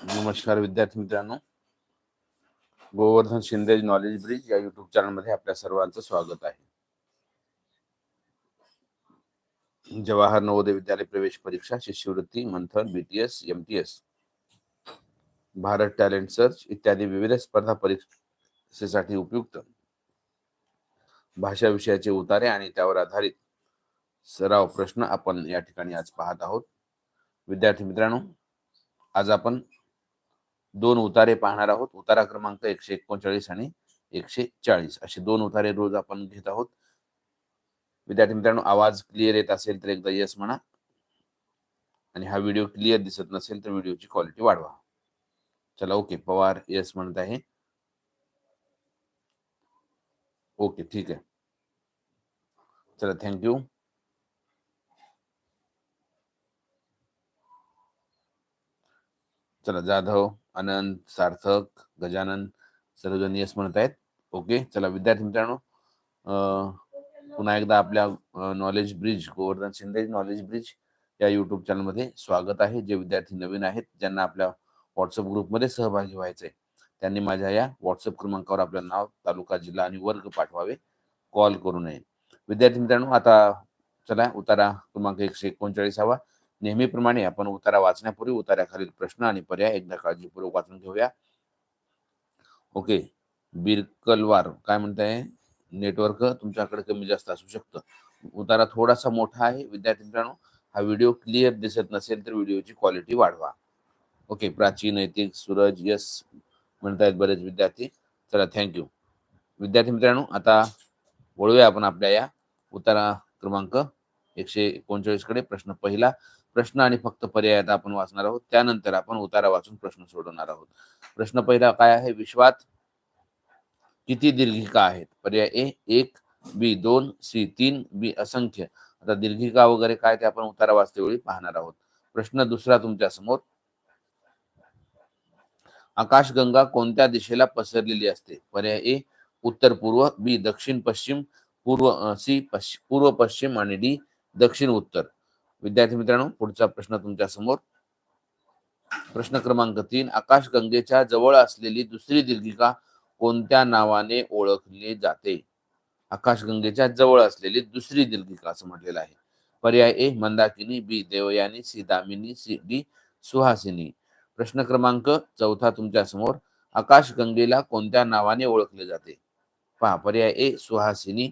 नमस्कार विद्यार्थी मित्रांनो. गोवर्धन शिंदे नॉलेज ब्रिज या युट्यूब चॅनलमध्ये आपल्या सर्वांचं स्वागत आहे. जवाहर नवोदय विद्यालय प्रवेश परीक्षा शिष्यवृत्ती Manthan BTS MTS Bharat talent search इत्यादी विविध स्पर्धा परीक्षेसाठी उपयुक्त. भाषा विषयाचे उतारे आणि त्यावर आधारित सराव प्रश्न आपण या ठिकाणी आज पाहत आहोत. विद्यार्थी मित्रांनो आज आपण दोन उतारे पाहणार आहोत. उतारा क्रमांक एकशे एकोणचाळीस आणि एकशे चाळीस. असे दोन उतारे रोज आपण घेत आहोत. विद्यार्थी मित्रांनो आवाज क्लिअर येत असेल तर एकदा यस म्हणा. आणि हा व्हिडिओ क्लिअर दिसत नसेल तर व्हिडिओची क्वालिटी वाढवा. चला ओके पवार यस म्हणत आहे. ओके ठीक आहे. चला थँक्यू चला जाधव. आनंद सार्थक गजानन सर्वजण यस म्हणत आहेत. ओके चला विद्यार्थी मित्रांनो पुन्हा एकदा आपल्या knowledge bridge Govardhan Shinde knowledge bridge या युट्यूब चॅनलमध्ये स्वागत आहे. जे विद्यार्थी नवीन आहेत ज्यांना आपल्या व्हॉट्सअप ग्रुपमध्ये सहभागी व्हायचंय त्यांनी माझ्या या व्हॉट्सअप क्रमांकावर आपलं नाव तालुका जिल्हा आणि वर्ग पाठवावे. कॉल करू नये. विद्यार्थी मित्रांनो आता चला उतारा क्रमांक एकशे एकोणचाळीसावा. नेहमीप्रमाणे आपण उतारा वाचण्यापूर्वी उतार्याखालील प्रश्न आणि पर्याय एकदा काळजीपूर्वक वाचून घेऊया. ओके बिरकलवार काय म्हणताय? नेटवर्क तुमच्याकडे कमी जास्त असू शकतं. उतारा थोडासा मोठा आहे. विद्यार्थी मित्रांनो हा व्हिडिओ क्लिअर दिसत नसेल तर व्हिडिओची क्वालिटी वाढवा. ओके प्राचीन नैतिक सूरज यस म्हणतायत बरेच विद्यार्थी. चला थँक्यू विद्यार्थी मित्रांनो आता वळूया आपण आपल्या या उतारा क्रमांक एकशे एकोणचाळीसकडे प्रश्न पहिला प्रश्न आणि फक्त पर्याय आता आपण वाचणार आहोत. त्यानंतर आपण उतारा वाचून प्रश्न सोडवणार आहोत. प्रश्न पहिला काय आहे? विश्वात किती दीर्घिका आहेत? पर्याय ए एक बी दोन सी तीन बी असंख्य. आता दीर्घिका वगैरे काय ते आपण उतारा वाचतेवेळी पाहणार आहोत. प्रश्न दुसरा तुमच्यासमोर. आकाशगंगा कोणत्या दिशेला पसरलेली असते? पर्याय ए उत्तर पूर्व बी दक्षिण पश्चिम पूर्व सी पश्चिम पूर्व पश्चिम आणि डी दक्षिण उत्तर. विद्यार्थी मित्रांनो पुढचा प्रश्न तुमच्यासमोर. प्रश्न क्रमांक तीन आकाशगंगेच्या जवळ असलेली दुसरी दीर्घिका कोणत्या नावाने ओळखली जाते? आकाशगंगेच्या जवळ असलेली दुसरी दीर्घिका असं म्हटलेलं आहे. पर्याय A Mandakini B Devayani C Damini C D Suhasini. प्रश्न क्रमांक चौथा तुमच्यासमोर आकाशगंगेला कोणत्या नावाने ओळखले जाते? पहा पर्याय A Suhasini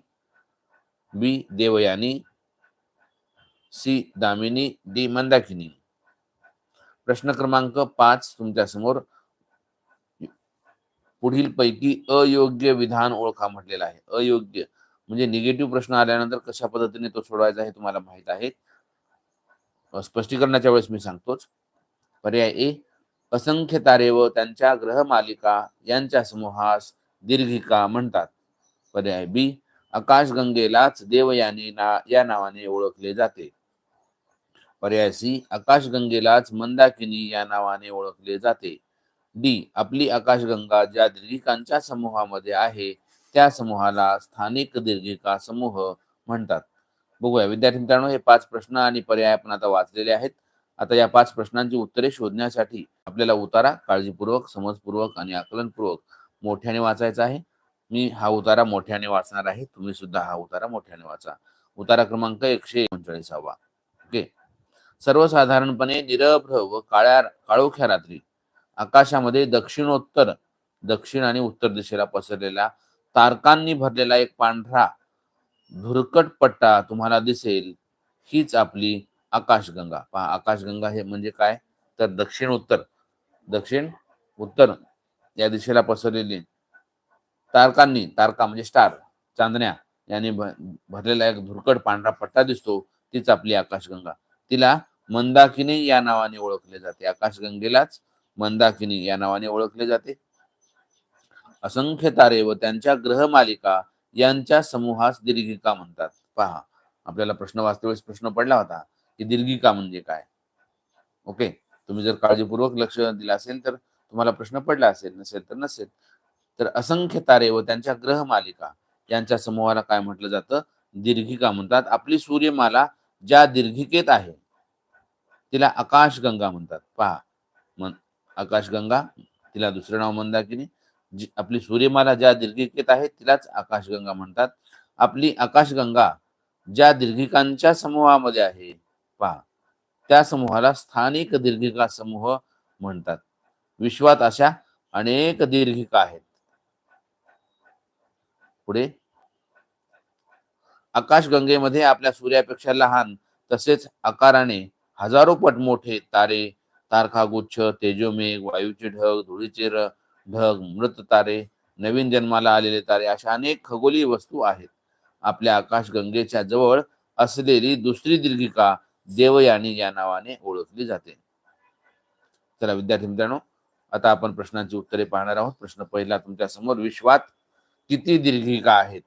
B Devayani C Damini D Mandakini. प्रश्न क्रमांक पाच तुमच्यासमोर. पुढील पैकी अयोग्य विधान ओळखा म्हटलेला आहे. अयोग्य म्हणजे निगेटिव्ह प्रश्न आल्यानंतर कशा पद्धतीने तो सोडवायचा हे तुम्हाला माहीत आहे. स्पष्टीकरणाच्या वेळेस मी सांगतोच. पर्याय ए असंख्य तारे व त्यांच्या ग्रहमालिका यांच्या समूहास दीर्घिका म्हणतात. पर्याय बी आकाशगंगेलाच देवयानी ना या नावाने ओळखले जाते. पर्यायसी आकाशगंगेलाच मंदाकिनी या नावाने ओळखले जाते. डी. आपली आकाशगंगा ज्या दीर्घिकांच्या समूहामध्ये आहे त्या समूहाला स्थानिक दीर्घिका समूह म्हणतात. बघूया विद्यार्थी मित्रांनो हे पाच प्रश्न आणि पर्याय आपण आता वाचलेले आहेत. आता या पाच प्रश्नांची उत्तरे शोधण्यासाठी आपल्याला उतारा काळजीपूर्वक समजपूर्वक आणि आकलनपूर्वक मोठ्याने वाचायचा आहे. मी हा उतारा मोठ्याने वाचणार आहे. तुम्ही सुद्धा हा उतारा मोठ्याने वाचा. उतारा क्रमांक एकशे एकोणचाळीसावा. ओके? सर्वसाधारणपणे निरभ्र व काळ्या काळोख्या रात्री. आकाशामध्ये दक्षिणोत्तर दक्षिण आणि उत्तर दिशेला पसरलेला तारकांनी भरलेला एक पांढरा धुरकट पट्टा तुम्हाला दिसेल. हीच आपली आकाशगंगा. पहा आकाशगंगा हे म्हणजे काय? तर दक्षिण उत्तर दक्षिण उत्तर या दिशेला पसरलेली तारकांनी तारका म्हणजे स्टार चांदण्या याने भरलेला एक धुरकट पांढरा पट्टा दिसतो. तीच आपली आकाशगंगा. तिला मंदाकिनी या नावाने ओळखले जाते. आकाशगंगेलाच मंदाकिनी या नावाने ओळखले जाते. असंख्य तारे व त्यांच्या ग्रहमालिका यांच्या समूहास दीर्घिका म्हणतात. पहा आपल्याला प्रश्न वास्तवेळेस प्रश्न पडला होता की दीर्घिका म्हणजे काय? ओके तुम्ही जर काळजीपूर्वक लक्ष दिलं असेल तर तुम्हाला प्रश्न पडला असेल नसेल तर नसेल. तर असंख्य तारे व त्यांच्या ग्रहमालिका यांच्या समूहाला काय म्हटलं जातं? दीर्घिका म्हणतात. आपली सूर्यमाला ज्या दीर्घिकेत आहे तिला आकाशगंगा म्हणतात. पहा मन आकाशगंगा तिला दुसरं नाव मंदाकिनी जी आपली सूर्यमाला ज्या दीर्घिकेत आहे तिलाच आकाशगंगा म्हणतात. आपली आकाशगंगा ज्या दीर्घिकांच्या समूहामध्ये आहे पहा त्या समूहाला स्थानिक दीर्घिका समूह म्हणतात. विश्वात अशा अनेक दीर्घिका आहेत. पुढे. आकाशगंगेमध्ये आपल्या सूर्यापेक्षा लहान तसेच आकाराने हजारो पट मोठे तारे तारखा गुच्छ तेजोमेघ वायूचे ढग धुळीचे ढग मृत तारे नवीन जन्माला आलेले तारे अशा अनेक खगोलीय वस्तू आहेत. आपल्या आकाशगंगेच्या जवळ असलेली दुसरी दीर्घिका देवयानी या नावाने ओळखली जाते. चला विद्यार्थी मित्रांनो आता आपण प्रश्नांची उत्तरे पाहणार आहोत. प्रश्न पहिला तुमच्यासमोर विश्वात किती दीर्घिका आहेत?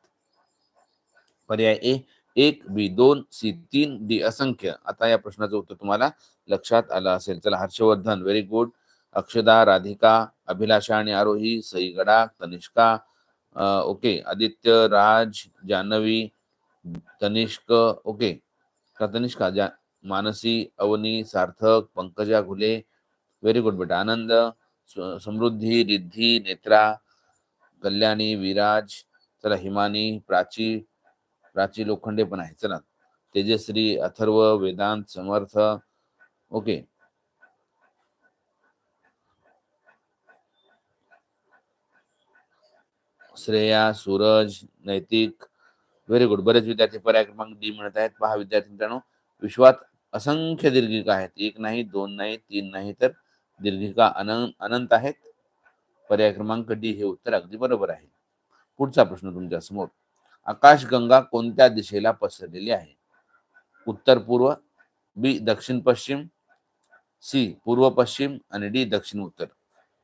पर्याय ए एक बी दोन सी तीन डी असंख्य. आता या प्रश्नाचं उत्तर तुम्हाला लक्षात आलं असेल. चला हर्षवर्धन व्हेरी गुड अक्षदा राधिका अभिलाषा आणि आरोही सई गडा तनिष्का ओके. आदित्य राज जान्हवी तनिष्क ओके. का तनिष्का? जा मानसी अवनी सार्थक पंकजा घुले व्हेरी गुड बेटा. आनंद समृद्धी रिद्धी नेत्रा कल्याणी विराज चला हिमानी प्राची प्राची लोखंडे पण आहे चला Tejashree Atharva Vedant Samarth. Okay. Shreya Suraj Naitik. Very good बरेच विद्यार्थी पर्याय क्रमांक डी म्हणत आहेत. पहा विद्यार्थी मित्रांनो विश्वात असंख्य दीर्घिका आहेत. एक नाही दोन नाही तीन नाही तर दीर्घिका अनंत अनंत आहेत. पर्याय क्रमांक डी हे उत्तर अगदी बरोबर आहे. पुढचा प्रश्न तुमच्यासमोर आकाशगंगा कोणत्या दिशेला पसरलेली आहे? उत्तर पूर्व बी दक्षिण पश्चिम सी पूर्व पश्चिम आणि डी दक्षिण उत्तर.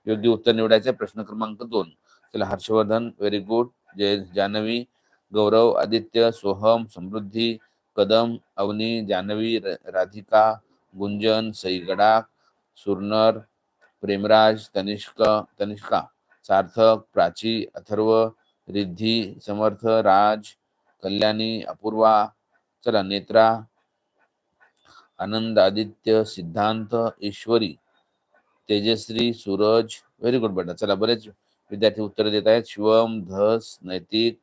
योग्य उत्तर निवडायचे प्रश्न क्रमांक दोन. चला हर्षवर्धन व्हेरी गुड. जय जानवी गौरव आदित्य सोहम समृद्धी कदम अवनी जानवी र- राधिका गुंजन सईगडा सुरनर प्रेमराज तनिष्क तनिष्का सार्थक प्राची अथर्व रिद्धी समर्थ राज कल्याणी अपूर्वा चला नेत्रा आनंद आदित्य सिद्धांत ईश्वरी तेजश्री सूरज व्हेरी गुड बेटा. चला बरेच विद्यार्थी उत्तर देत आहेत. शिवम धस नैतिक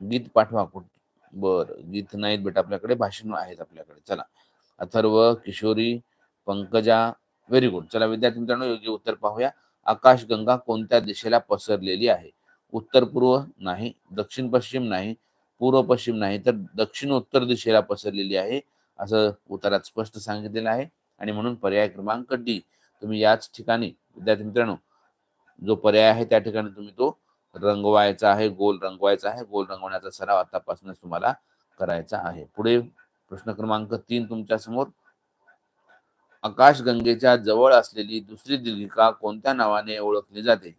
गीत पाठवा कुठ? बर गीत नाहीत बेटा आपल्याकडे भाषण आहेत आपल्याकडे. चला अथर्व किशोरी पंकजा व्हेरी गुड चला विद्यार्थी मित्रांनो योग्य उत्तर पाहूया. आकाशगंगा कोणत्या दिशेला पसरलेली आहे? उत्तर पूर्व नाही दक्षिण पश्चिम नाही पूर्व पश्चिम नाही तर दक्षिण उत्तर दिशेला पसरलेली आहे असं उत्तरात स्पष्ट सांगितलेलं आहे. आणि म्हणून पर्याय क्रमांक डी तुम्ही याच ठिकाणी विद्यार्थी मित्रांनो जो पर्याय आहे त्या ठिकाणी तुम्ही तो रंगवायचा आहे गोल रंगवायचा आहे गोल रंगवण्याचा सराव आतापासूनच तुम्हाला करायचा आहे. पुढे प्रश्न क्रमांक तीन तुमच्यासमोर. आकाशगंगेच्या जवळ असलेली दुसरी दीर्घिका कोणत्या नावाने ओळखली जाते?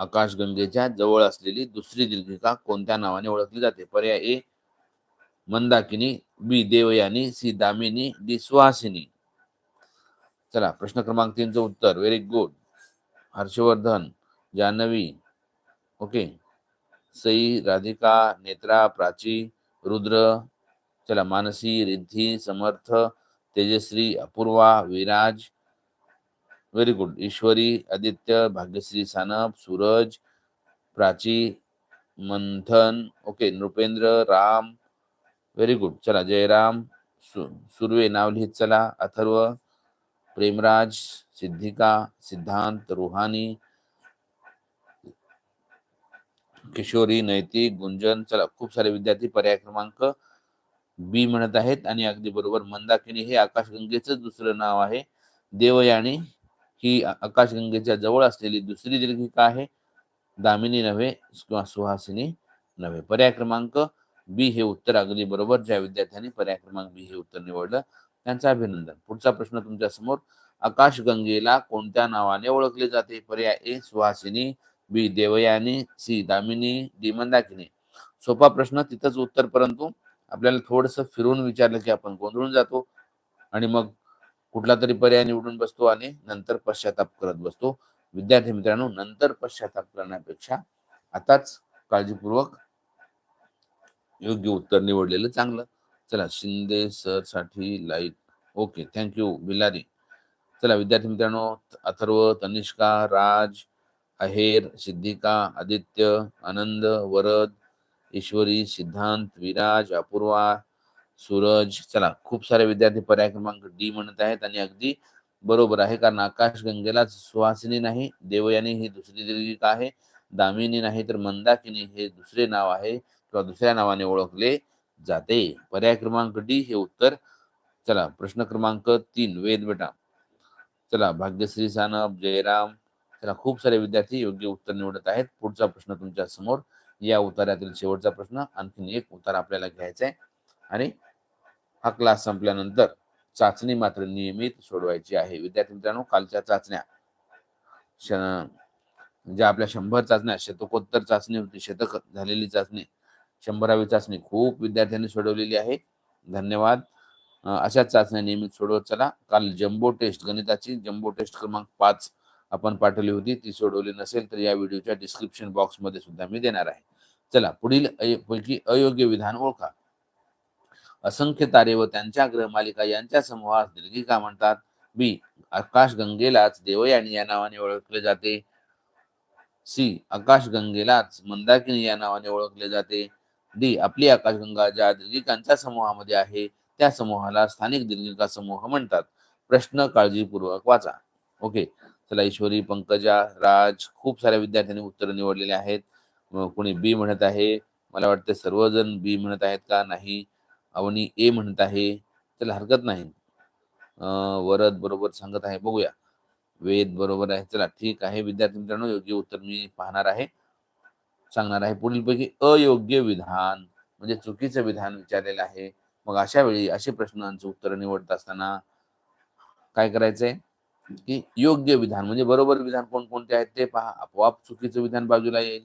आकाशगंगेच्या जवळ असलेली दुसरी दीर्घिका कोणत्या नावाने ओळखली जाते? पर्याय A Mandakini B Devayani C Damini D Suhasini. चला प्रश्न क्रमांक तीनचं उत्तर. Very good Harshvardhan Janhavi. Okay Sai Radhika Netra Prachi Rudra. चला Mansi Riddhi Samarth Tejashree Apurva Viraj. Very good Ishwari Aditya Bhagyashree Sanap Suraj Prachi Manthan okay Nripendra Ram very good चला जयराम सु सुर्वे नाव लिहित चला अथर्व प्रेमराज सिद्धिका सिद्धांत रुहानी किशोरी नैतिक गुंजन चला खूप सारे विद्यार्थी पर्याय क्रमांक बी म्हणत आहेत. आणि अगदी बरोबर मंदाकिनी हे आकाशगंगेच दुसरं नाव आहे. देवयानी ही आकाशगंगेच्या जवळ असलेली दुसरी दीर्घिका आहे. दामिनी नव्हे किंवा सुहासिनी नव्हे. पर्याय क्रमांक बी हे उत्तर अगदी बरोबर. ज्या विद्यार्थ्यांनी पर्याय क्रमांक बी हे उत्तर निवडलं त्यांचं अभिनंदन. पुढचा प्रश्न तुमच्यासमोर आकाशगंगेला कोणत्या नावाने ओळखले जाते? पर्याय A Suhasini B Devayani C Damini D Mandakini. सोपा प्रश्न तिथंच उत्तर परंतु आपल्याला थोडस फिरून विचारलं की आपण गोंधळून जातो. आणि मग कुठला तरी पर्याय निवडून बसतो आणि नंतर पश्चाताप करत बसतो. विद्यार्थी मित्रांनो नंतर पश्चाताप करण्यापेक्षा आताच काळजीपूर्वक योग्य उत्तर निवडलेलं चांगलं. चला Shinde सरसाठी like. Okay thank you Bilari. चला विद्यार्थी मित्रांनो अथर्व तनिष्का राज अहेर सिद्धिका आदित्य आनंद वरद ईश्वरी सिद्धांत विराज अपूर्वा सूरज चला खूप सारे विद्यार्थी पर्याय क्रमांक डी म्हणत आहेत आणि अगदी बरोबर आहे कारण आकाश गंगेला सुहासिनी नाही देवयानी ही दुसरी दीर्घिका आहे दामिनी नाही तर मंदाकिनी हे दुसरे नाव आहे किंवा दुसऱ्या नावाने ओळखले जाते. पर्याय क्रमांक डी हे उत्तर चला प्रश्न क्रमांक तीन वेद बेटा. चला भाग्यश्री सानप जयराम चला खूप सारे विद्यार्थी योग्य उत्तर निवडत आहेत. पुढचा प्रश्न तुमच्यासमोर या उतार्यातील शेवटचा प्रश्न आणखीन एक उतार आपल्याला घ्यायचा आहे. आणि हा क्लास संपल्यानंतर चाचणी मात्र नियमित सोडवायची आहे. विद्यार्थी मित्रांनो कालच्या चाचण्या ज्या म्हणजे आपल्या शंभर चाचण्या शतकोत्तर चाचणी होती शतक झालेली चाचणी शंभरावी चाचणी खूप विद्यार्थ्यांनी सोडवलेली आहे. धन्यवाद. अशाच चाचण्या नियमित सोडवत चला. काल जम्बो टेस्ट गणिताची जम्बो टेस्ट क्रमांक पाच आपण पाठवली होती. ती सोडवली नसेल तर या व्हिडिओच्या डिस्क्रिप्शन बॉक्समध्ये सुद्धा मी देणार आहे. चला पुढील पैकी अयोग्य विधान ओळखा. असंख्य तारे व त्यांच्या ग्रहमालिका यांच्या समूहास दीर्घिका म्हणतात. बी. आकाश गंगेलाच देवयानी या नावाने ओळखले जाते. सी. आकाश गंगेलाच मंदाकिनी या नावाने ओळखले जाते. डी. आपली आकाशगंगा ज्या दीर्घिकांच्या समूहामध्ये आहे त्या समूहाला स्थानिक दीर्घिका समूह म्हणतात. प्रश्न काळजीपूर्वक वाचा. ओके. चला ईश्वरी पंकजा राज खूप साऱ्या विद्यार्थ्यांनी उत्तर निवडलेले आहेत. कोणी बी म्हणत आहे? मला वाटतं सर्वजण बी म्हणत आहेत का? नाही. अवनी ए म्हणत आहे त्याला हरकत नाही. वरद बरोबर सांगत आहे बघूया. वेद बरोबर आहे चला ठीक आहे. विद्यार्थी मित्रांनो योग्य उत्तर मी पाहणार आहे. सांगणार आहे पुढील पैकी अयोग्य विधान म्हणजे चुकीचं विधान विचारलेलं आहे. मग अशा वेळी असे प्रश्नांचं उत्तर निवडत असताना काय करायचंय? की योग्य विधान म्हणजे बरोबर विधान कोणकोणते आहेत ते पहा. आपोआप चुकीचं विधान बाजूला येईल.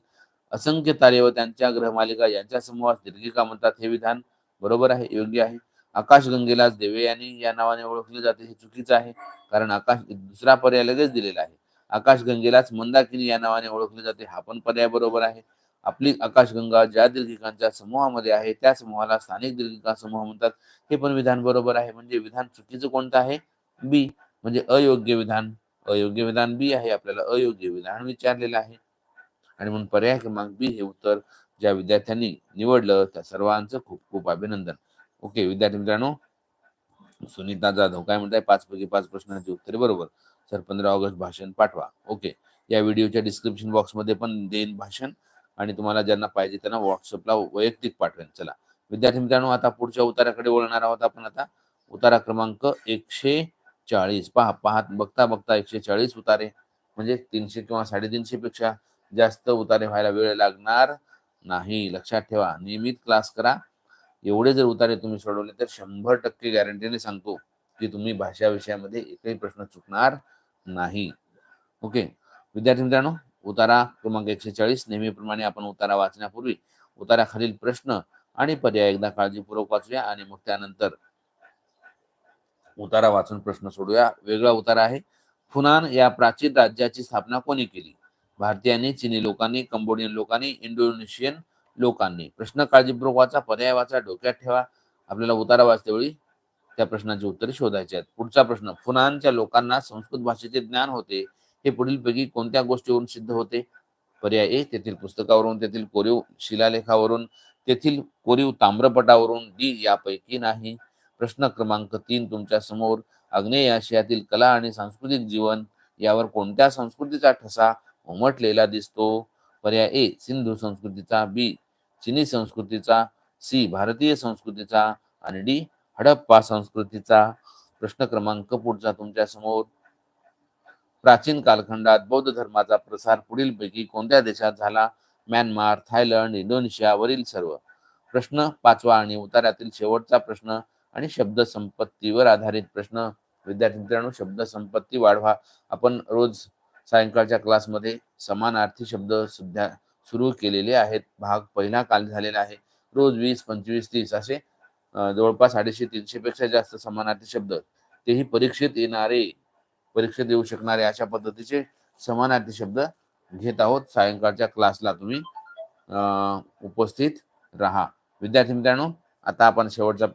असंख्य तारे व त्यांच्या ग्रहमालिका यांच्या समूहात दीर्घिका म्हणतात हे विधान बरोबर आहे योग्य आहे. आकाशगंगेलाच देवयानी या नावाने ओळखले जाते हे चुकीचं आहे कारण आकाश दुसरा पर्याय लगेच दिलेला आहे. आकाशगंगेलाच मंदाकिनी या नावाने ओळखले जाते हा पण पर्याय बरोबर आहे. आपली आकाशगंगा ज्या दीर्घिकांच्या समूहामध्ये आहे त्या समूहाला स्थानिक दीर्घिका समूह म्हणतात. हे पण विधान बरोबर आहे म्हणजे विधान चुकीचं कोणतं आहे? बी म्हणजे अयोग्य विधान. अयोग्य विधान बी आहे आपल्याला अयोग्य विधान विचारलेलं आहे. आणि म्हणून पर्याय क्रमांक बी हे उत्तर ज्या विद्यार्थ्यांनी निवडलं त्या सर्वांचं खूप खूप अभिनंदन. ओके विद्यार्थी मित्रांनो सुनीता जाधव काय म्हणताय? पाच पैकी पाच प्रश्नांची उत्तरे बरोबर. सर पंधरा ऑगस्ट भाषण पाठवा. ओके या व्हिडिओच्या डिस्क्रिप्शन बॉक्समध्ये पण देईन भाषण आणि तुम्हाला ज्यांना पाहिजे त्यांना व्हॉट्सअपला वैयक्तिक पाठवेन. चला. विद्यार्थी मित्रांनो आता पुढच्या उताराकडे वळणार आहोत आपण आता. उतारा क्रमांक एकशे चाळीस. पहा पाहत बघता बघता एकशे चाळीस उतारे. म्हणजे तीनशे किंवा साडेतीनशे पेक्षा जास्त उतारे व्हायला वेळ लागणार. नाही लक्षात ठेवा. नियमित क्लास करा. एवढे जर उतारे तुम्ही सोडवले तर शंभर टक्के गॅरंटीने सांगतो की तुम्ही भाषा विषयामध्ये एकही प्रश्न चुकणार नाही. ओके विद्यार्थी मित्रांनो उतारा क्रमांक एकशे चाळीस नेहमीप्रमाणे आपण उतारा वाचण्यापूर्वी उताराखालील प्रश्न आणि पर्याय एकदा काळजीपूर्वक वाचूया आणि मग त्यानंतर उतारा वाचून प्रश्न सोडूया. वेगळा उतारा आहे. फुनान या प्राचीन राज्याची स्थापना कोणी केली? भारतीयांनी चिनी लोकांनी कंबोडियन लोकांनी इंडोनेशियन लोकांनी. प्रश्न काळजीपूर्वक वाचा पर्याय वाचा डोक्यात ठेवा. आपल्याला उतारा वाचतेवेळी त्या प्रश्नाची उत्तरे शोधायची आहेत. पुढचा प्रश्न फुनानच्या लोकांना संस्कृत भाषेचे ज्ञान होते. हे पुढीलपैकी कोणत्या गोष्टीवरून सिद्ध होते? पर्याय ए तेथील पुस्तकावरून तेथील कोरीव शिलालेखावरून तेथील कोरीव ताम्रपटावरून डी यापैकी नाही. प्रश्न क्रमांक तीन तुमच्यासमोर. आग्नेय आशियातील कला आणि सांस्कृतिक जीवन यावर कोणत्या संस्कृतीचा ठसा उमटलेला दिसतो. पर्याय ए सिंधू संस्कृतीचा बी चिनी संस्कृतीचा सी भारतीय संस्कृतीचा आणि डी हडप्पा संस्कृतीचा. प्रश्न क्रमांक पुढचा तुमच्यासमोर. प्राचीन कालखंडात बौद्ध धर्माचा प्रसार पुढीलपैकी कोणत्या देशात झाला? म्यानमार थायलंड इंडोनेशिया वरील सर्व. प्रश्न पाचवा आणि उतारातील शेवटचा प्रश्न आणि शब्द संपत्तीवर आधारित प्रश्न. विद्यार्थी मित्रांनो शब्द संपत्ती वाढवा. आपण रोज सायंकाळच्या क्लासमध्ये समानार्थी शब्द सुद्धा सुरू केलेले आहेत. भाग पहिला काल झालेला आहे. रोज वीस पंचवीस तीस असे जवळपास अडीचशे तीनशे पेक्षा जास्त समानार्थी शब्द तेही परीक्षेत येणारे परीक्षेत येऊ शकणारे अशा पद्धतीचे समानार्थी शब्द घेत आहोत. सायंकाळच्या क्लासला तुम्ही उपस्थित राहा. विद्यार्थी मित्रांनो आता आपण शेवटचा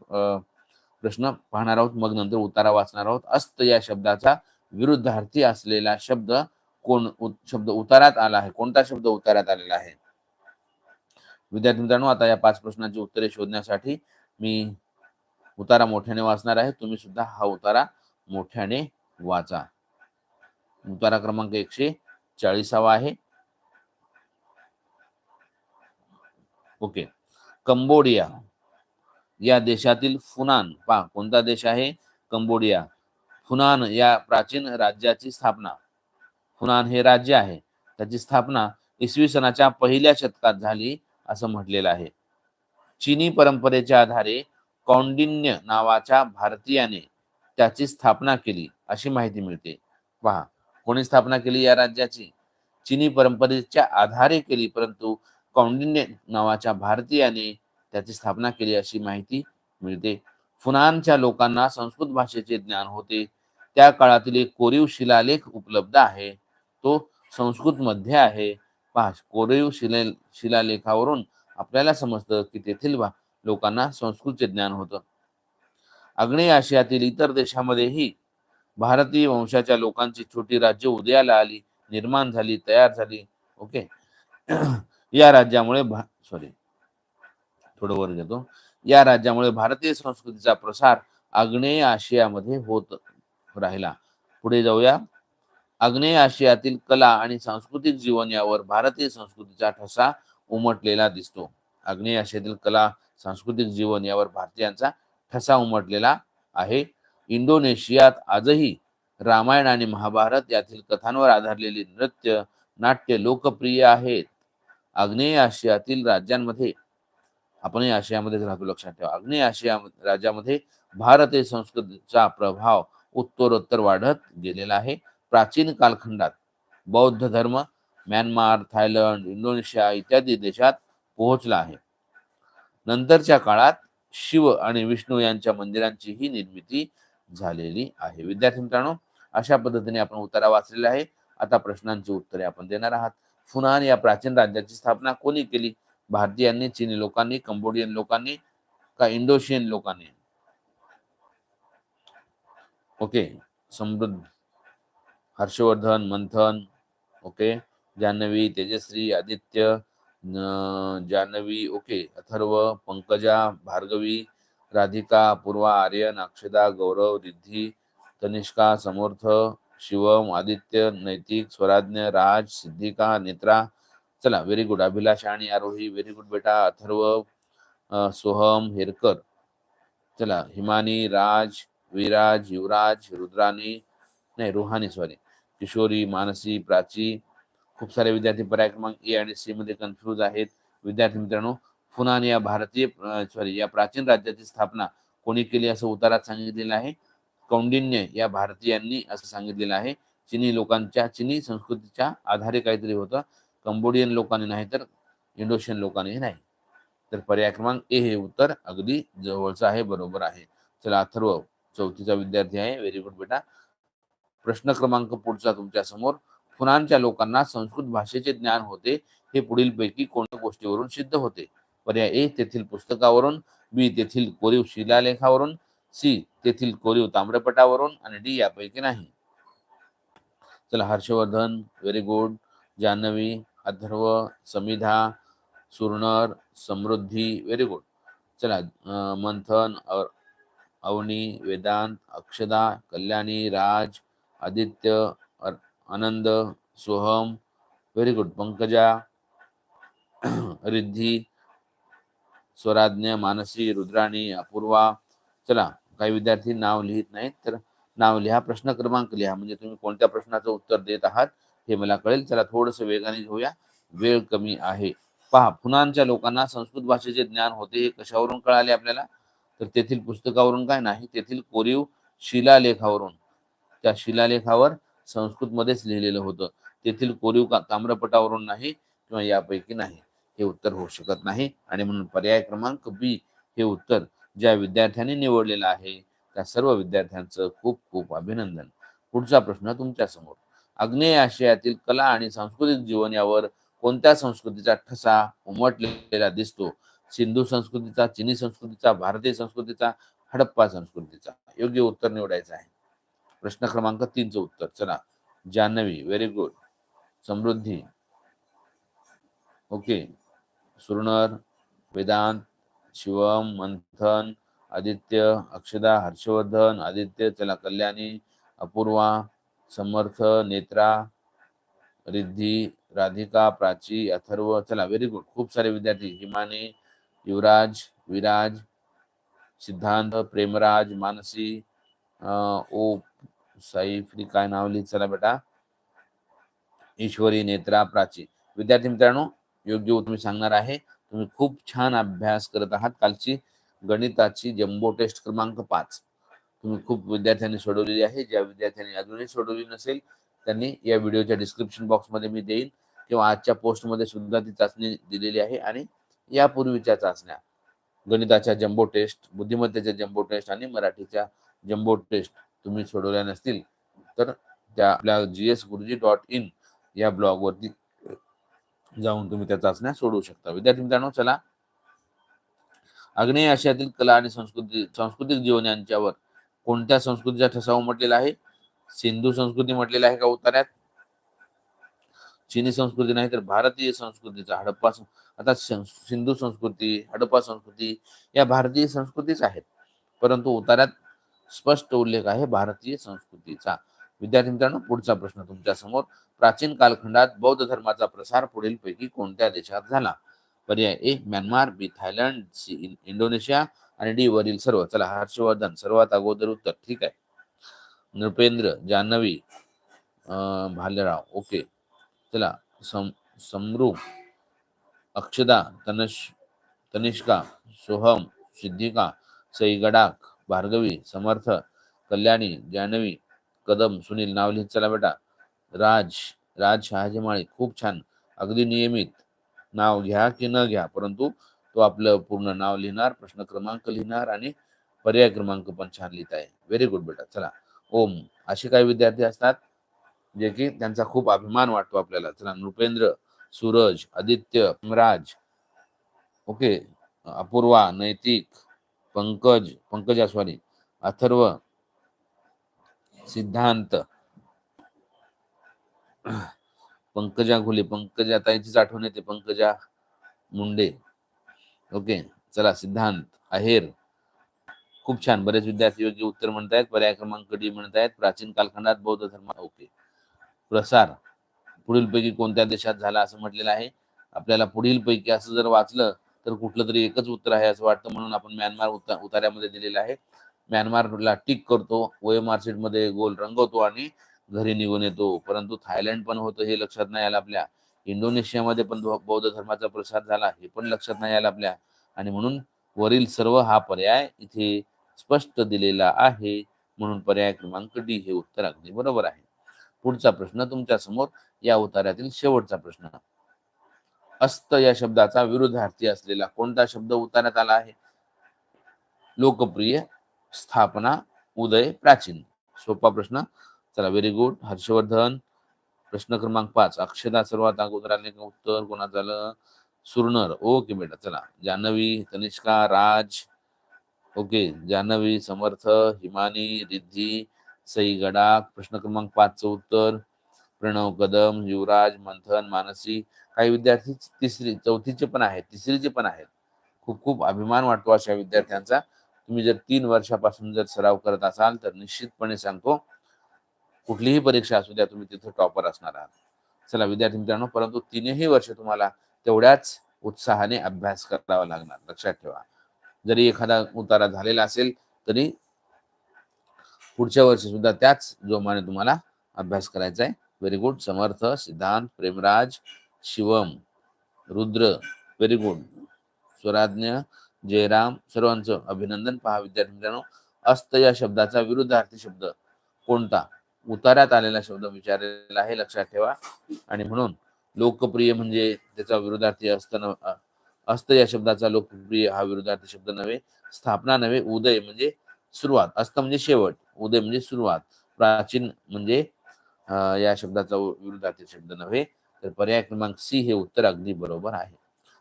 प्रश्न पाहणार आहोत. मग नंतर उतारा वाचणार आहोत. अस्त या शब्दाचा विरुद्धार्थी असलेला शब्द कोण शब्द उतारात आला आहे? कोणता शब्द उतारात आलेला आहे? विद्यार्थी मित्रांनो आता या पाच प्रश्नांची उत्तरे शोधण्यासाठी मी उतारा मोठ्याने वाचणार आहे. तुम्ही सुद्धा हा उतारा मोठ्याने वाचा. उतारा क्रमांक एकशे चाळीसावा आहे. ओके. कंबोडिया या देशातील फुनान पहा कोणता देश आहे? कंबोडिया. फुनान या प्राचीन राज्याची स्थापना. हुनान हे राज्य आहे. त्याची स्थापना इसवी सणाच्या पहिल्या शतकात झाली असं म्हटलेलं आहे. चीनी परंपरेच्या आधारे कौंडिन्य नावाच्या भारतीयाने त्याची स्थापना केली अशी माहिती मिळते. पहा कोणी स्थापना केली या राज्याची? चीनी परंपरेच्या आधारे केली परंतु कौंडिन्य नावाच्या भारतीयाने त्याची स्थापना केली अशी माहिती मिळते. फुनानच्या लोकांना संस्कृत भाषेचे ज्ञान होते. त्या काळातील एक कोरीव शिलालेख उपलब्ध आहे. तो संस्कृतमध्ये आहे. पहा कोरीव शिले शिलालेखावरून आपल्याला समजतं की तेथील लोकांना संस्कृतचे ज्ञान होतं. आग्नेय आशियातील इतर देशामध्येही भारतीय वंशाच्या लोकांची छोटी राज्य उदयाला आली निर्माण झाली तयार झाली. ओके? या राज्यामुळे भा सॉरी थोडं वर घेतो. या राज्यामुळे भारतीय संस्कृतीचा प्रसार आग्नेय आशियामध्ये होत राहिला. पुढे जाऊया. आग्नेय आशियातील कला आणि सांस्कृतिक जीवन यावर भारतीय संस्कृतीचा ठसा उमटलेला दिसतो. आग्नेय आशियातील कला सांस्कृतिक जीवन यावर भारतीयांचा ठसा उमटलेला आहे. इंडोनेशियात आजही रामायण आणि महाभारत यातील कथांवर आधारलेली नृत्य नाट्य लोकप्रिय आहेत. आग्नेय आशियातील राज्यांमध्ये आपण आशियामध्येच राहतो लक्षात ठेवा. आग्नेय आशिया राज्यामध्ये भारतीय संस्कृतीचा प्रभाव उत्तरोत्तर वाढत गेलेला आहे. प्राचीन कालखंडात बौद्ध धर्म म्यानमार थायलंड इंडोनेशिया इत्यादी देशात पोहोचला आहे. नंतरच्या काळात शिव आणि विष्णू यांच्या मंदिरांचीही निर्मिती झालेली आहे. विद्यार्थी मित्रांनो अशा पद्धतीने आपण उतारा वाचलेला आहे. आता प्रश्नांची उत्तरे आपण देणार आहात. फुनान या प्राचीन राज्याची स्थापना कोणी केली? भारतीयांनी चीनी लोकांनी कंबोडियन लोकांनी का इंडोशियन लोकांनी? Okay Samruddh Harshvardhan Manthan okay. Janhavi Tejashree Aditya Janhavi okay. Atharva Pankaja Bhargavi Radhika Purva Aryan Akshada Gaurav Riddhi Tanishka समर्थ शिवम आदित्य नैतिक स्वराज्ञ राज सिद्धिका नेत्रा. चला व्हेरी गुड अभिलाष आणि आरोही व्हेरी गुड बेटा. अथर्व सोहम हेरकर. चला हिमानी राज विराज युवराज रुद्रानी नाही रुहानी सॉरी किशोरी मानसी प्राची खूप सारे विद्यार्थी पर्याय क्रमांक ए आणि सी मध्ये कन्फ्यूज आहेत. विद्यार्थी मित्रांनो फुनान या भारतीय सॉरी या प्राचीन राज्याची स्थापना कोणी केली असं उतारात सांगितलेलं आहे? कौंडिन्य या भारतीयांनी असं सांगितलेलं आहे. चिनी लोकांच्या चिनी संस्कृतीच्या आधारे काहीतरी होतं. कंबोडियन लोकांनी नाही तर इंडोशियन लोकांनी नाही. तर पर्याय क्रमांक ए हे उत्तर अगदी जवळचं आहे बरोबर आहे. चला अथर्व चौथीचा विद्यार्थी आहे. व्हेरी गुड बेटा. प्रश्न क्रमांक पुढचा तुमच्यासमोर खुनांच्या लोकांना संस्कृत भाषेचे ज्ञान होते हे पुढीलपैकी कोणत्या गोष्टीवरून सिद्ध होते? पर्याय ए तेथील पुस्तकावरून बी तेथील कोरीव शिलालेखावरून सी तेथील कोरीव ताम्रपटावरून आणि डी यापैकी नाही. चला हर्षवर्धन व्हेरी गुड. जान्हवी अथर्व समिधा सुरनर समृद्धी व्हेरी गुड. चला अं, मंथन अवनी वेदांत अक्षदा कल्याणी राज आदित्य आनंद सोहम व्हेरी गुड पंकजा रिद्धी स्वराज्ञ मानसी रुद्राणी अपूर्वा. चला काही विद्यार्थी नाव लिहित नाहीत तर नाव लिहा. प्रश्न क्रमांक लिहा. म्हणजे तुम्ही कोणत्या प्रश्नाचं उत्तर देत आहात हे मला कळेल. चला थोडस वेगाने घेऊया. वेळ कमी आहे. पहा फुनांच्या लोकांना संस्कृत भाषेचे ज्ञान होते हे कशावरून कळाले आपल्याला? तर तेथील पुस्तकावरून काय नाही तेथील कोरीव शिलालेखावरून. त्या शिलालेखावर संस्कृत मध्येच लिहिलेलं होतं. तेथील कोरीव का- ताम्रपटावरून नाही किंवा यापैकी नाही. हे उत्तर होऊ शकत नाही आणि म्हणून पर्याय क्रमांक बी हे उत्तर ज्या विद्यार्थ्यांनी निवडलेलं आहे त्या सर्व विद्यार्थ्यांचं खूप खूप अभिनंदन. पुढचा प्रश्न तुमच्यासमोर. आग्नेय आशियातील कला आणि सांस्कृतिक जीवन यावर कोणत्या संस्कृतीचा ठसा उमटलेला दिसतो? सिंधू संस्कृतीचा चिनी संस्कृतीचा भारतीय संस्कृतीचा हडप्पा संस्कृतीचा? योग्य उत्तर निवडायचं आहे. प्रश्न क्रमांक तीनचं उत्तर. चला. Janhavi very good Samruddhi. Okay. Suranar Vedant Shivam Manthan Aditya Akshada Harshvardhan Aditya चला कल्याणी अपूर्वा समर्थ नेत्रा रिद्धी राधिका प्राची अथर्व चला व्हेरी गुड खूप सारे विद्यार्थी हिमानी युवराज विराज सिद्धांत प्रेमराज मानसी ओ साईफ्री काय नाव लिहित चला बेटा? ईश्वरी नेत्रा प्राची. विद्यार्थी मित्रांनो योग्य उत्तर मी सांगणार आहे. तुम्ही खूप छान अभ्यास करत आहात. कालची गणिताची जम्बो टेस्ट क्रमांक पाच. तुम्ही खूप विद्यार्थ्यांनी सोडवलेली आहे. ज्या विद्यार्थ्यांनी अजूनही सोडवली नसेल त्यांनी या व्हिडिओच्या डिस्क्रिप्शन बॉक्समध्ये मी देईन किंवा आजच्या पोस्टमध्ये सुद्धा ती चाचणी दिलेली आहे. आणि यापूर्वीच्या चाचण्या. गणिताच्या जम्बो टेस्ट बुद्धिमत्तेच्या जम्बो टेस्ट आणि मराठीच्या जम्बो टेस्ट. तुम्ही सोडवल्या नसतील तर त्या आपल्या G S Guruji dot in या ब्लॉगवरती जाऊन तुम्ही त्या चाचण्या सोडवू शकता. विद्यार्थी मित्रांनो चला. आग्नेय आशियातील कला आणि संस्कृती सांस्कृतिक जीवन यांच्यावर कोणत्या संस्कृतीचा ठसा उमटलेला आहे? सिंधू संस्कृती म्हटलेला आहे का उत्तरात चीनी संस्कृती नाही तर भारतीय संस्कृतीचा हडप्पा आता सं- सिंधू संस्कृती हडप्पा संस्कृती या भारतीय संस्कृतीच आहेत. परंतु उतार्यात स्पष्ट उल्लेख आहे भारतीय संस्कृतीचा. विद्यार्थी मित्रांनो पुढचा प्रश्न तुमच्यासमोर प्राचीन कालखंडात बौद्ध धर्माचा प्रसार पुढील पैकी कोणत्या देशात झाला? पर्याय A Myanmar B Thailand C Indonesia आणि डी वरील सर्व. चला हर्षवर्धन सर्वात अगोदर उत्तर. ठीक आहे. नृपेंद्र जान्हवी भालराव भालेराव. ओके. चला सम समरू अक्षदा तनश तनिष्का सोहम सिद्धिका सईगडाख भार्गवी समर्थ कल्याणी जानवी कदम सुनील नाव लिहित चला बेटा. राज राज शहाजी माळी खूप छान. अगदी नियमित. नाव घ्या की न घ्या परंतु तो आपलं पूर्ण नाव लिहिणार प्रश्न क्रमांक लिहिणार आणि पर्याय क्रमांक पण छान लिहित आहे. व्हेरी गुड बेटा. चला. ओम. असे काही विद्यार्थी असतात जे की त्यांचा खूप अभिमान वाटतो आपल्याला. चला नृपेंद्र सूरज आदित्य राज ओके अपूर्वा नैतिक पंकज पंकजा सॉरी अथर्व सिद्धांत पंकजा घुले पंकजा ताईचीच आठवण येते पंकजा मुंडे. ओके चला सिद्धांत आहेर. खूप छान बरेच विद्यार्थी योग्य उत्तर म्हणतायत पर्याय क्रमांक डी म्हणतायत प्राचीन कालखंडात बौद्ध धर्म ओके. प्रसार पुढील पैकी कोणत्या देशात झाला असं म्हटलेलं आहे? आपल्याला पुढील पैकी असं जर वाचलं तर कुठलं तरी एकच उत्तर आहे असं वाटतं म्हणून आपण म्यानमार उता उतार्यामध्ये दिलेलं आहे. म्यानमारला टिक करतो ओएमआरमध्ये गोल रंगवतो आणि घरी निघून येतो. परंतु थायलंड पण होतं हे लक्षात नाही आलं आपल्या. इंडोनेशियामध्ये पण बौद्ध धर्माचा प्रसार झाला हे पण लक्षात नाही आलं आपल्या. आणि म्हणून वरील सर्व हा पर्याय इथे स्पष्ट दिलेला आहे. म्हणून पर्याय क्रमांक डी हे उत्तर अगदी बरोबर आहे. पुढचा प्रश्न तुमच्यासमोर या उतार्यातील शेवटचा प्रश्न. अस्त या शब्दाचा विरुद्धार्थी असलेला कोणता शब्द उतारण्यात आला आहे? लोकप्रिय स्थापना उदय प्राचीन. सोपा प्रश्न. चला व्हेरी गुड हर्षवर्धन. प्रश्न क्रमांक पाच. अक्षदा सर्वात अगोदर आले का? उत्तर कोणाचं आलं सुरनर. ओके बेटा चला. जान्हवी तनिष्का राज. ओके जान्हवी समर्थ हिमानी रिद्धी सई गडाख प्रश्न क्रमांक पाचचं उत्तर. प्रणव कदम युवराज मंथन मानसी काही विद्यार्थी तिसरी चौथीचे पण आहेत तिसरीचे पण आहेत. खूप खूप अभिमान वाटतो अशा विद्यार्थ्यांचा. तुम्ही जर तीन वर्षापासून जर सराव करत असाल तर निश्चितपणे सांगतो कुठलीही परीक्षा असू द्या तुम्ही तिथे टॉपर असणार आहात. चला विद्यार्थी मित्रांनो परंतु तीनही वर्ष तुम्हाला तेवढ्याच उत्साहाने अभ्यास करावा लागणार. लक्षात ठेवा. जरी एखादा उतारा झालेला असेल तरी पुढच्या वर्षी सुद्धा त्याच जोमाने तुम्हाला अभ्यास करायचा आहे. Very good Samarth Siddhant Premraj Shivam Rudra very good Swaradnya Jayram सर्वांचं अभिनंदन पहा विद्यार्थी मित्रांनो अस्त या शब्दाचा विरुद्धार्थी शब्द कोणता? उतार्यात आलेला शब्द विचारलेला आहे लक्षात ठेवा. आणि म्हणून लोकप्रिय म्हणजे त्याचा विरुद्धार्थी अस्त न अस्त या शब्दाचा लोकप्रिय हा विरुद्धार्थी शब्द नव्हे स्थापना नव्हे उदय म्हणजे सुरुवात. अस्त म्हणजे शेवट उदय म्हणजे सुरुवात. प्राचीन म्हणजे या शब्दाचा विरुद्धार्थी शब्द नव्हे तर पर्याय क्रमांक सी हे उत्तर अगदी बरोबर आहे.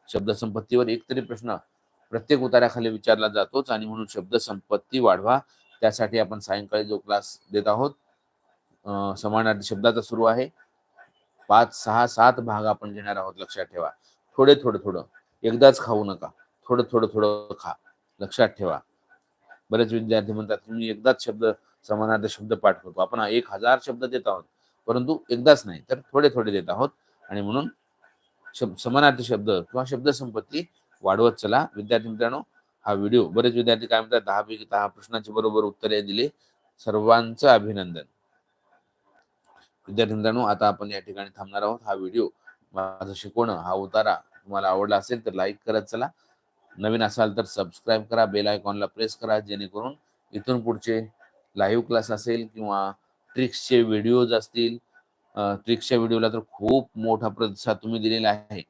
शब्दसंपत्तीवर एकतरी एक तरी प्रश्न प्रत्येक उताराखाली विचारला जातोच आणि म्हणून शब्दसंपत्ती वाढवा. त्यासाठी आपण सायंकाळी जो क्लास देत आहोत समानार्थ समानार्थी शब्दाचा सुरू आहे. पाच सहा सात भाग आपण घेणार आहोत लक्षात ठेवा. थोडे थोडं थोडं. एकदाच खाऊ नका. थोडं थोडं थोडं खा. लक्षात ठेवा. बरेच विद्यार्थी म्हणतात तुम्ही एकदाच शब्द समानार्थ शब्द पाठ करतो. आपण एक हजार शब्द देत आहोत परंतु एकदाच नाही तर थोडे थोडे देत आहोत. आणि म्हणून शब्द समानार्थी शब्द किंवा शब्दसंपत्ती वाढवत चला. विद्यार्थी मित्रांनो हा व्हिडिओ बरेच विद्यार्थी काय म्हणतात दहा पैकी दहा प्रश्नांची बरोबर उत्तरे दिली. सर्वांचं अभिनंदन. विद्यार्थी मित्रांनो आता आपण या ठिकाणी थांबणार आहोत. हा व्हिडिओ माझं शिकवणं हा उतारा तुम्हाला आवडला असेल तर लाईक करत चला. नवीन असाल तर सबस्क्राईब करा बेल आयकॉनला प्रेस करा जेणेकरून इथून पुढचे लाईव्ह क्लास असेल किंवा ट्रिक्सचे व्हिडिओज असतील ट्रिक्सच्या व्हिडिओला तर खूप मोठा प्रतिसाद तुम्ही दिलेला आहे.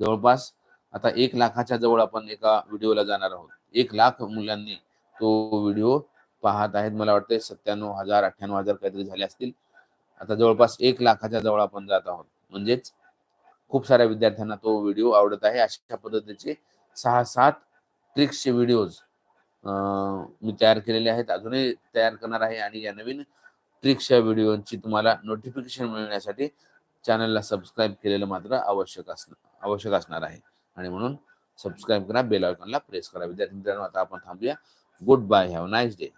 जवळपास आता एक लाखाच्या जवळ आपण एका व्हिडिओला जाणार आहोत. एक लाख मुलांनी तो व्हिडिओ पाहत आहेत. मला वाटते सत्त्याण्णव हजार अठ्ठ्याण्णव हजार काहीतरी झाले असतील. आता जवळपास एक लाखाच्या जवळ आपण जात आहोत. म्हणजेच खूप साऱ्या विद्यार्थ्यांना तो व्हिडिओ आवडत आहे. अशा पद्धतीचे सहा सात ट्रिक्सचे व्हिडिओज मी तयार केलेले आहेत अजूनही तयार करणार आहे आणि या नवीन ट्रिक्सच्या व्हिडिओची तुम्हाला नोटिफिकेशन मिळण्यासाठी चॅनलला सबस्क्राईब केलेलं मात्र आवश्यक असणार आवश्यक असणार आहे. आणि म्हणून सबस्क्राईब करा बेल आयकॉनला प्रेस करा. विद्यार्थी मित्रांनो आता आपण थांबूया. Good bye have nice day